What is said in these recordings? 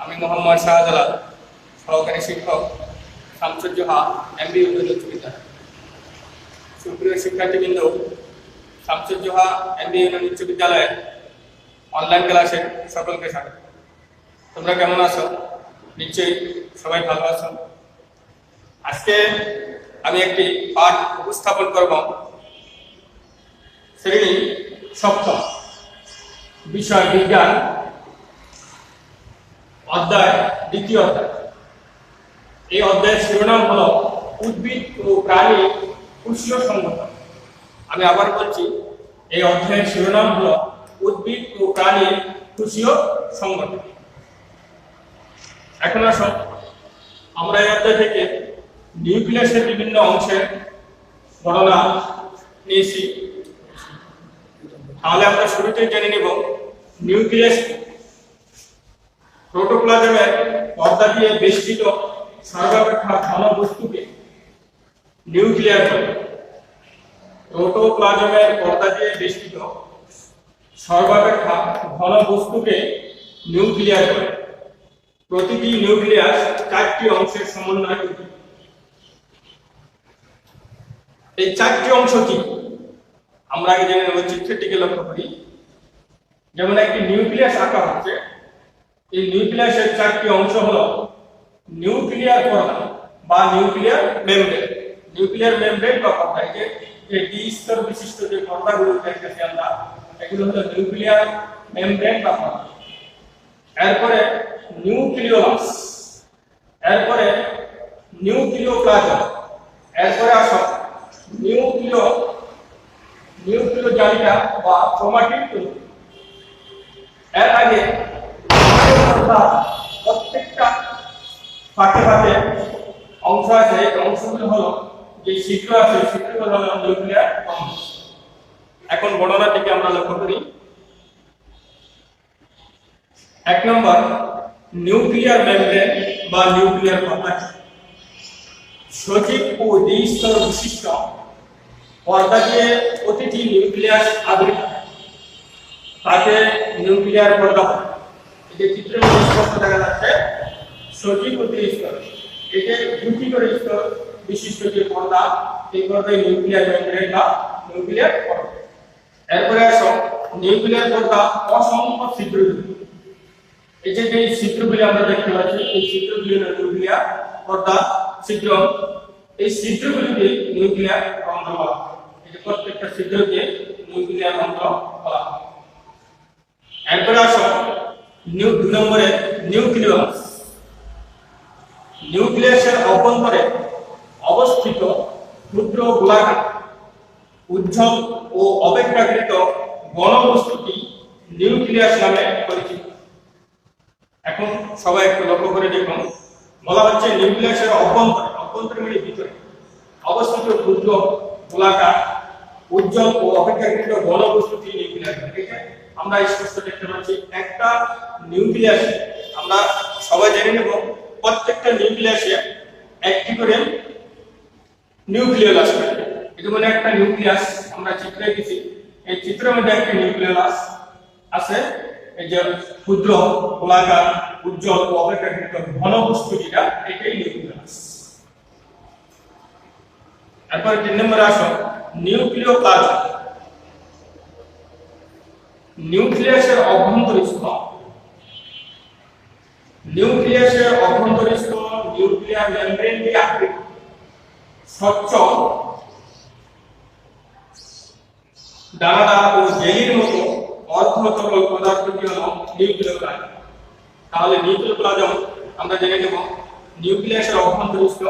আমি মোহাম্মদ শাহজালাল, সহকারী শিক্ষক শামসুজ্জোহা এমবি উচ্চ বিদ্যালয়। সুপ্রিয় শিক্ষার্থীবৃন্দ শামসুজ্জোহা এমবি উচ্চ বিদ্যালয়ের অনলাইন ক্লাসে সকলকে স্বাগত। তোমরা কেমন আছো? নিশ্চয়ই সবাই ভালো আছো। আজকে আমি একটি পাঠ উপস্থাপন করব। শ্রেণি সপ্তম। বিষয় বিজ্ঞান, অধ্যায়, দ্বিতীয় অধ্যায়। এই অধ্যায়ের শিরোনাম হলো উদ্ভিদ ও প্রাণী কুশীয় সংগঠন। আমি আবার বলছি, এই অধ্যায়ের শিরোনাম হলো উদ্ভিদ ও প্রাণীর কুশীয় সংগঠন। এখন আসুন আমরা এই অধ্যায় থেকে নিউক্লিয়াসের বিভিন্ন অংশের গণনা নিয়েছি। তাহলে আমরা শুরুতেই জেনে নিব নিউক্লিয়াস? প্রোটোপ্লাজমের পর্দা দিয়ে বেষ্টিত সর্বাপেক্ষা ঘন বস্তুকে নিউক্লিয়ার বলে। প্রোটোপ্লাজমের পর্দা দিয়ে বেষ্টিত সর্বাপেক্ষা ঘন বস্তুকে নিউক্লিয়ার বলে। প্রতিটি নিউক্লিয়াস চারটি অংশের সমন্বয়ে গঠিত। এই চারটি অংশ কি? আমরা আগে জেনে নেব চিত্রটিকে লক্ষ্য করি। যেমন একটি নিউক্লিয়াস আঁকা হচ্ছে, এই নিউক্লিয়াসের চারটি অংশ হলো নিউক্লিয়ার পর্দা বা নিউক্লিয়ার মেমব্রেন। নিউক্লিয়ার মেমব্রেন বা পর্দা এই যে ডি স্তর বিশিষ্ট যে পর্দাগুলো দেখতেছি আমরা, এগুলো হলো নিউক্লিয়ার মেমব্রেন বা পর্দা এরপরে নিউক্লিওলাস, এরপরে নিউক্লিওপ্লাজম, এরপরে আসো নিউক্লিও জালিকা বা ক্রোমাটিক তন্তু এর আগে প্রত্যেকটা ফাঁকে ফাঁকে অংশ আছে অংশগুলো হলো যে ছিদ্র আছে ছিদ্রগুলো হলো নিউক্লিয়ার অংশ এখন গণনা থেকে আমরা লক্ষ্য করি। এক নম্বর নিউক্লিয়ার মেমব্রেন বা নিউক্লিয়ার পর্দা সজীব ও দ্বিস্তর বিশিষ্ট পর্দা দিয়ে প্রতিটি নিউক্লিয়াস আবৃত। তাকে নিউক্লিয়ার পর্দা। এই যে চিত্রের মধ্যে স্পষ্ট দেখা যাচ্ছে, সজীব দ্বিস্তর এই যে দুটি করে স্তর বিশিষ্ট যে পর্দা, এই পর্দায় নিউক্লিয়ার মেমব্রেন বা নিউক্লিয়ার পর্দা এরপরে আসো, নিউক্লিয়ার পর্দা অসংখ্য ছিদ্রযুক্ত। এই যে যে ছিদ্রগুলি আমরা দেখতে পাচ্ছি, এই ছিদ্রগুলি হলো নিউক্লিয়ার পর্দা ছিদ্র। এই ছিদ্রগুলিকে নিউক্লিয়ার রন্ধ্র বলা এই যে প্রত্যেকটা ছিদ্রকে নিউক্লিয়ার রন্ধ্র বলা হয়। এরপরে আসো। নিউ দুই নম্বরে নিউক্লিয়াস। নিউক্লিয়াসের অভ্যন্তরে অবস্থিত ক্ষুদ্র গোলাকার, উজ্জ্বল ও অপেক্ষাকৃত গণবস্তুটি নিউক্লিয়াস নামে পরিচিত। এখন সবাই একটু লক্ষ্য করে দেখুন। বলা হচ্ছে নিউক্লিয়াসের অভ্যন্তরে অভ্যন্তরে মানে ভিতরে, অবস্থিত ক্ষুদ্র গোলাকার, উজ্জ্বল ও অপেক্ষাকৃত ঘন বস্তুটি নিউক্লিয়াস ঠিক আছে আমরা স্পষ্ট দেখতে পাচ্ছি একটা নিউক্লিয়াসে আমরা সবাই জেনে নেব, প্রত্যেকটা নিউক্লিয়াসে একটি করে নিউক্লিয়াস থাকে এটা মানে একটা নিউক্লিয়াস আমরা চিত্রে দিছি। এই চিত্রের মধ্যে একটা নিউক্লিয়াস আছে। এই যে ক্ষুদ্র, গোলাকার, উজ্জ্বল ও অপেক্ষাকৃত ঘন বস্তু যেটা, এটাই নিউক্লিয়াস এরপর তিন নম্বরে আসো নিউক্লিওপ্লাজম নিউক্লিয়াসের অভ্যন্তরস্থ নিউক্লিয়াসের অভ্যন্তরস্থ নিউক্লিয়ার মেমব্রেন দিয়ে আবৃত। স্বচ্ছ। দানাদার ও জেলির মতো অর্ধ তরল পদার্থটি হলো? নিউক্লিওপ্লাজম তাহলে নিউক্লিওপ্লাজম আমরা জেনে নেব নিউক্লিয়াসের অভ্যন্তরস্থ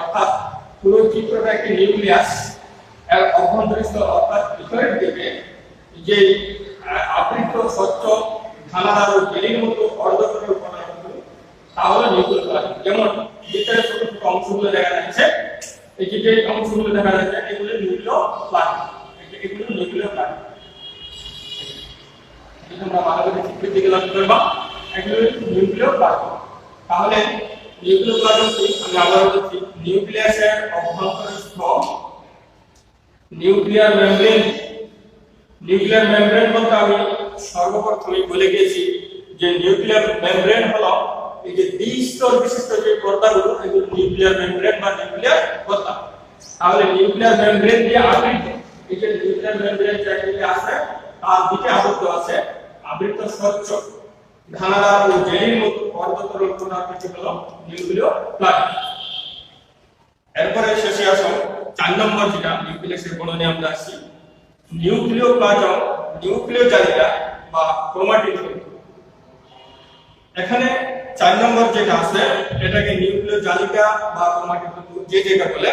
অর্থাৎ পুরো চিত্রটা একটি নিউক্লিয়াস এর অভ্যন্তরস্থ অর্থাৎ ভিতরের দিকে যে আবৃত স্বচ্ছ দানাদার ও জেলির মতো অর্ধ তরল পদার্থগুলো তাহলে নিউক্লিওপ্লাজম যেমন ভিতরে ছোট ছোট অংশগুলো দেখা যাচ্ছে, এই যে যে অংশগুলো দেখা যাচ্ছে, এগুলো নিউক্লিওপ্লাজম এগুলো নিউক্লিওপ্লাজম তোমরা ভালো করে চিত্রের দিকে তাহলে নিউক্লিওপ্লাজম কি আমি নিউক্লিয়ার মেমব্রেন নিউক্লিয়ার মেমব্রেন বলতে আমি সর্ব সর্বপ্রথমেই বলে গিয়েছি যে নিউক্লিয়ার মেমব্রেন হলো এই যে দ্বিস্তর বিশিষ্ট যে পর্দাগুলো এগুলো নিউক্লিয়ার মেমব্রেন বা নিউক্লিয়ার পর্দা। তাহলে নিউক্লিয়ার মেমব্রেন দিয়ে আবৃত, এই যে নিউক্লিয়ার মেমব্রেন যেগুলি আছে, তার দিকে আবদ্ধ আছে, আবৃত স্বচ্ছ। ঘানাদার ও জেলির মতো পর্দতরল পদার্থটি হলো নিউক্লিয় প্লাজম এরপরে শেষে আসো, চার নম্বর যেটা নিউক্লিয়াসের বর্ণনে আমরা আসি নিউক্লিয় প্লাজম, নিউক্লিয় জালিকা বা ক্রোমাটিন এখানে চার নম্বর যেটা আছে, এটাকে নিউক্লিয় জালিকা বা ক্রোমাটিন যে যেটা বলে,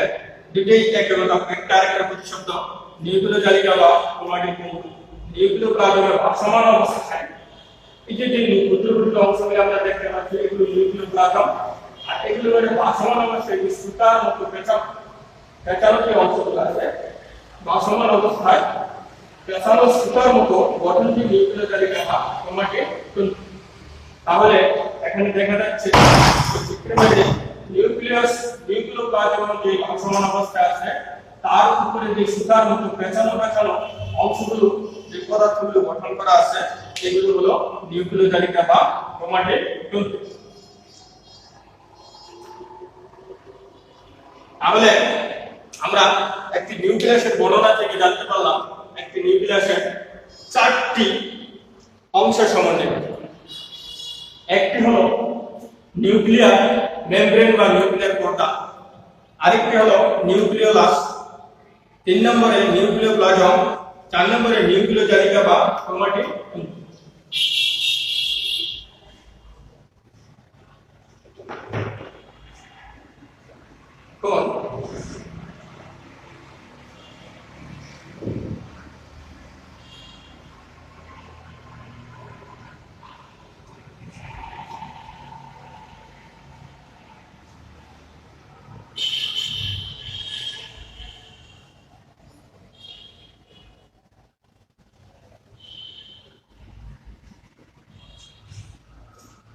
দুটেই কথা একটা আরেকটা প্রতিশব্দ। নিউক্লিয় জালিকা বা ক্রোমাটিন নিউক্লিয় প্লাজমের ভাসমান অবস্থায় এই যে যে ক্ষুদ্র অংশগুলো আমরা দেখতে পাচ্ছি। এগুলো নিউক্লিয় প্লাজম। আর এগুলো মানে ভাসমান অবস্থায় যে সুতার মতো পেঁচানো। পেঁচানো অংশগুলো আছে। ভাসমান অবস্থায় পেঁচানো সুতার মতো গঠনটি নিউক্লিয় ক্রোমাটিন তাহলে এখানে দেখা যাচ্ছে নিউক্লিয়াস যে ভাসমান অবস্থায় আছে, তার উপরে যে সুতার মতো পেঁচানো পেঁচানো অংশগুলো, যে পদার্থগুলো গঠন করা আছে, এগুলো হলো নিউক্লিয় জালিকা বা তাহলে আমরা একটি নিউক্লিয়াসের বর্ণনা থেকে জানতে পারলাম, একটি নিউক্লিয়াসের চারটি অংশের সম্বন্ধে একটি হলো নিউক্লিয়ার মেমব্রেন বা নিউক্লিয়ার পর্দা, আরেকটি হলো নিউক্লিওলাস, তিন নম্বরে নিউক্লিওপ্লাজম, চার নম্বরে নিউক্লিয় জালিকা বা ক্রোমাটিন কোন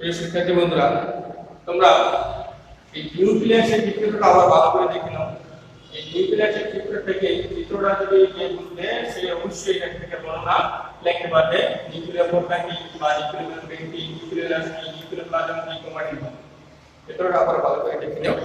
প্রিয় শিক্ষার্থী বন্ধুরা, তোমরা এই নিউক্লিয়াসের চিত্রটা আবার ভালো করে দেখে নাও। এই নিউক্লিয়াসের চিত্র থেকে এই চিত্রটা যদি যে বুঝবে, সে অবশ্যই এখান থেকে বর্ণনা লিখতে পারবে। নিউক্লিয়ার পর্দা কি বা নিউক্লিয়ার মেমব্রেন কি নিউক্লিয়াস কি নিউক্লিয়ার প্লাজম কি ক্রোমাটিন কি চিত্রটা আবার ভালো করে দেখে নাও।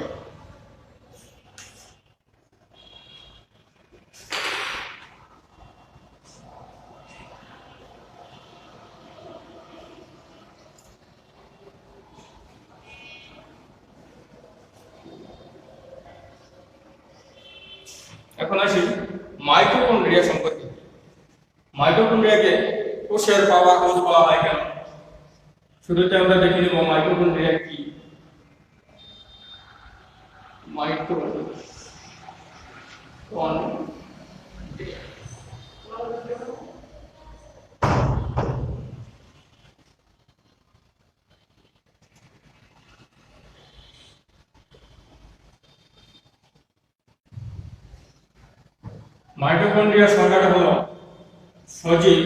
এখন আসি মাইক্রোকন্ড্রিয়া সম্পর্কে। মাইক্রোকন্ড্রিয়াকে কোষের পাওয়ার কোষ বলা হয় কেন? শুরুতে আমরা দেখে নিব মাইক্রোকন্ড্রিয়া কি। মাইটোকন্ড্রিয়া মাইটোকন্ড্রিয়ার সংখ্যাটা হলো সজীব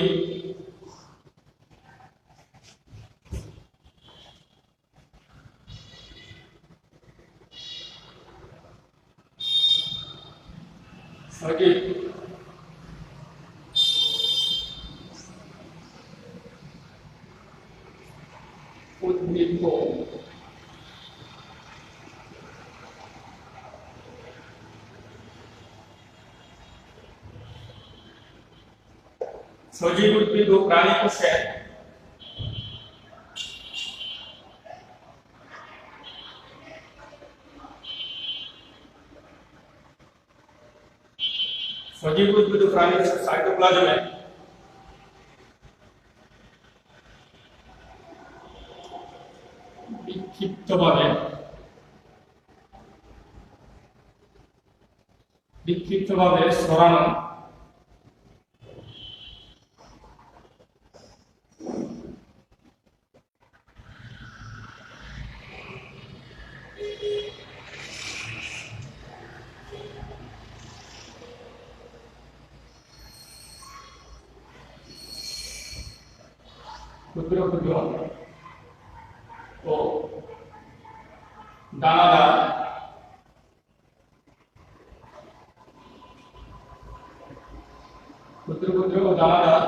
সজীব উদ্ভিদ সজীব উদ্ভিদ ও প্রাণী কোষের সজীব উদ্ভিদ ও প্রাণী কোষের সাইটোপ্লাজমে বিক্ষিপ্তভাবে বিক্ষিপ্তভাবে সরানো ক্ষুদ্র ক্ষুদ্র ও দানাদার ক্ষুদ্র ক্ষুদ্র ও দানাদার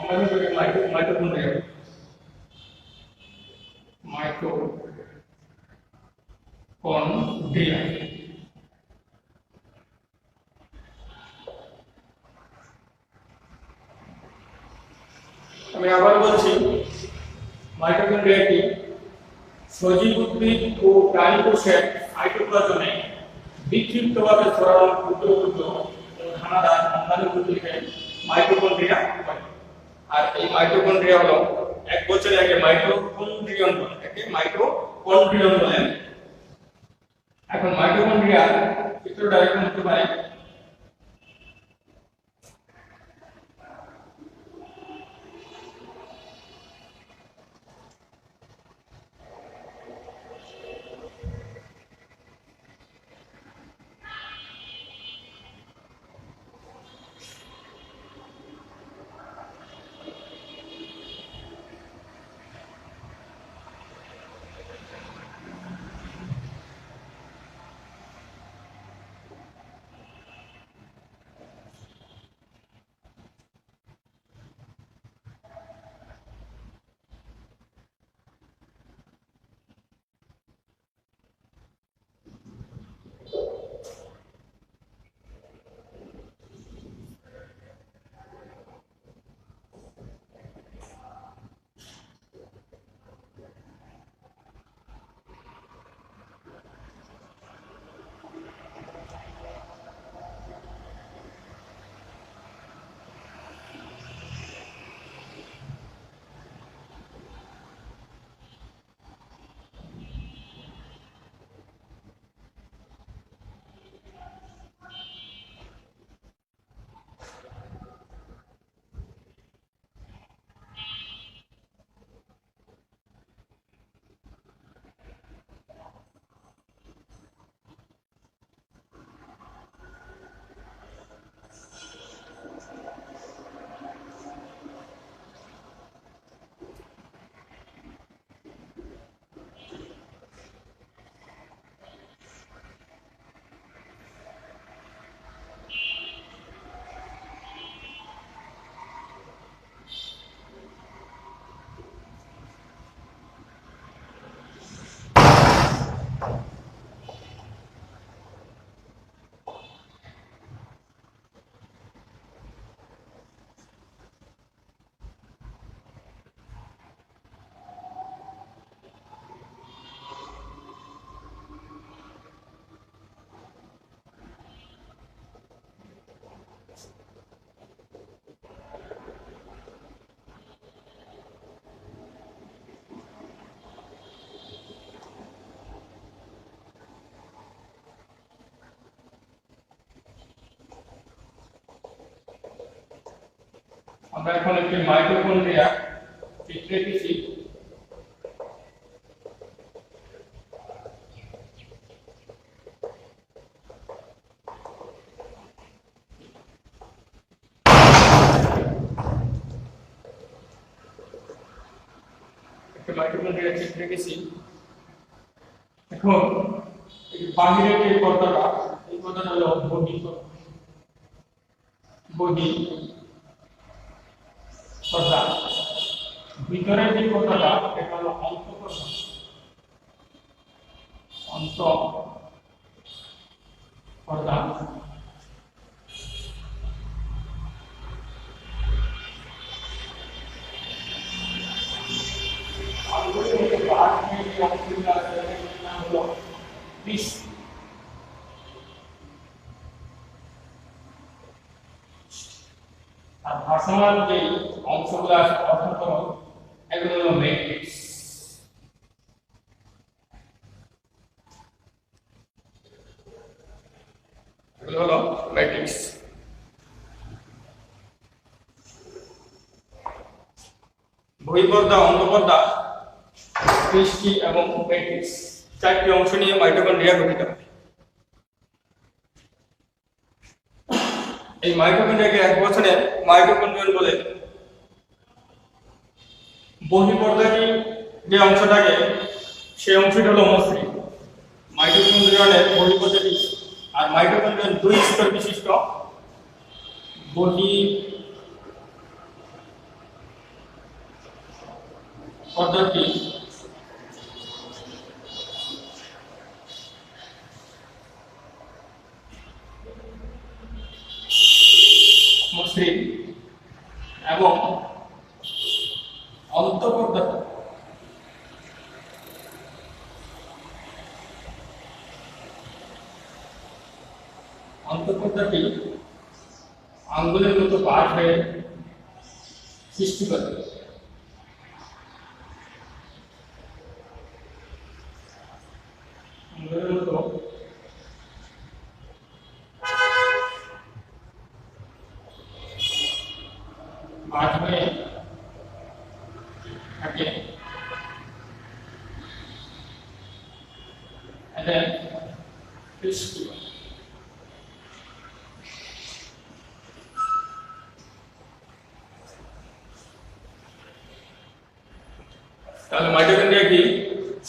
সংজ্ঞাটা করে মাইটো মাইটোকন্ড্রিয়া মাইটো কন্ড্রিয়া আমি আবার বলছি মাইটোকন্ড্রিয়া কি সজীব উদ্ভিদ ও কোষের সাইটোপ্লাজমে বিক্ষিপ্তভাবে ছড়ানো ক্ষুদ্র ক্ষুদ্র ও অন্যান্য অঙ্গাণুগুলিকে মাইটোকন্ড্রিয়া আর এই মাইটোকন্ড্রিয়া হলো এক বছর আগে মাইটোকন্ড্রিয়ন বলে, একে মাইটোকন্ড্রিয়ন বলেন এখন মাইটোকন্ড্রিয়া চিত্রটা এরকম হতে পারে আমরা এখন একটি মাইটোকন্ড্রিয়া চিত্রে এঁকেছি একটি মাইটোকন্ড্রিয়া চিত্রে এঁকেছি এখন বাহিরের যে পর্দাটা, এই পর্দাটা হলো বহি বহি পর্দা ভিতরের যে পর্দাটা এটা হলো অন্তঃপর্দা এটার নাম হলো পিস আর ভাসমান যে অংশগুলো আছে অর্থাৎ এগুলো হলো ম্যাট্রিক্স এগুলো হলো বহিপর্দা অন্তঃপর্দা এবং ম্যাট্রিক্স চারটি অংশ নিয়ে মাইটোকন্ড্রিয়া গঠিত। এই মাইটোকন্ড্রিয়াকে এক বছরে মাইটোকন্ড্রিয়ন বলে। বহিপর্দাটি যে অংশটাকে সেই অংশটি হলো মসৃণ মাইটোকন্ড্রিয়নের বহিপর্দাটি আর মাইটোকন্ড্রিয়াল দুই স্তর বিশিষ্ট। বটি পদ্ধতি। সৃষ্টি করে আঙ্গুলের মতো পাঠ হয়ে থাকে and then সৃষ্টি করে তাহলে মাইটোকন্ড্রিয়া কি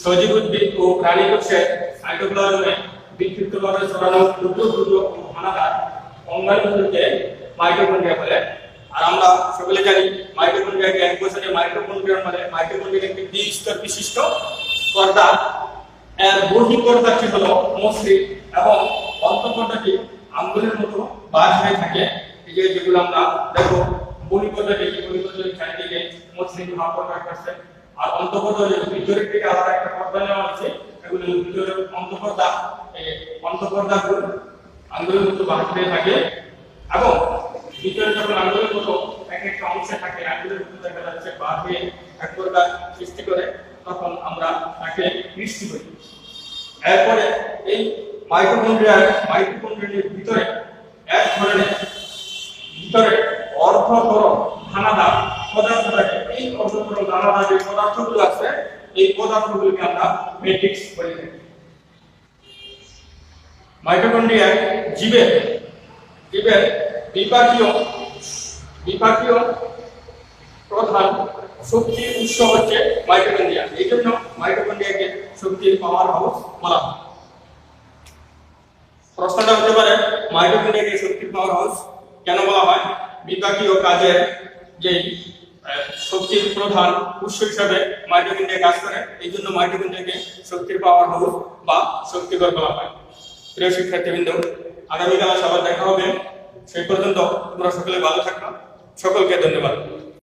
সজীব উদ্ভিদ ও প্রাণী কোষের সাইটোপ্লাজমে বিক্ষিপ্তভাবে ছড়ানো ক্ষুদ্র ক্ষুদ্র অঙ্গাণুগুলোকে মাইটোকন্ড্রিয়া বলে। আর আমরা সকলে জানি মাইটোকন্ড্রিয়াকে এক মাইটোকন্ড্রিয়া বলে মাইটোকন্ড্রিয়া একটি দ্বিস্তর বিশিষ্ট পর্দা। এর বহিঃপর্দাটি হলো মসৃণ এবং অন্তঃপর্দাটি আঙ্গুলের মতো বাজ হয়ে থাকে। এই যে যেগুলো আমরা দেখো বহিঃপর্দাটি বহিঃপর্দাটি চারিদিকে মসৃণ ভাব প্রকাশ করছে আর অন্তঃপর্দা ভিতরের থেকে আলাদা একটা পর্দা নেওয়া আছে এগুলো ভিতরের অন্তঃপর্দা অন্তঃপর্দা আঙ্গুলের মতো হয়ে থাকে। এবং ভিতরে যখন আঙ্গুলের মতো এক একটা অংশে থাকে আঙ্গুলের মতো দেখা যাচ্ছে হয়ে এক প্রকার সৃষ্টি করে, তখন আমরা তাকে বৃষ্টি করি এরপরে এই মাইটোকন্ড্রিয়ার মাইটোকন্ড্রিয়ার ভিতরে এক ধরনের, ভিতরে অর্ধতর দানাদার পদার্থ থাকে এই অর্ধতর দানাদার যে পদার্থগুলো আছে, এই পদার্থগুলোকে আমরা ম্যাট্রিক্স জীবের জীবের বিপাকীয় বিপাকীয় প্রধান শক্তির উৎস হচ্ছে মাইটোকন্ড্রিয়া এই জন্য মাইটোকন্ড্রিয়াকে শক্তির পাওয়ার হাউস বলা হয়। প্রশ্নটা হতে পারে মাইটোকন্ড্রিয়াকে শক্তির পাওয়ার হাউস কেন বলা হয়? বিপাকীয় কাজের যে শক্তির প্রধান উৎস হিসাবে মাইটোকন্ড্রিয়া কাজ করে। এই জন্য মাইটোকন্ড্রিয়াকে শক্তির পাওয়ার হাউস বা শক্তিকর বলা হয়। প্রিয় শিক্ষার্থীবৃন্দ, আগামীকাল সবার দেখা হবে। সেই পর্যন্ত তোমরা সকলে ভালো থাকো। সকলকে ধন্যবাদ।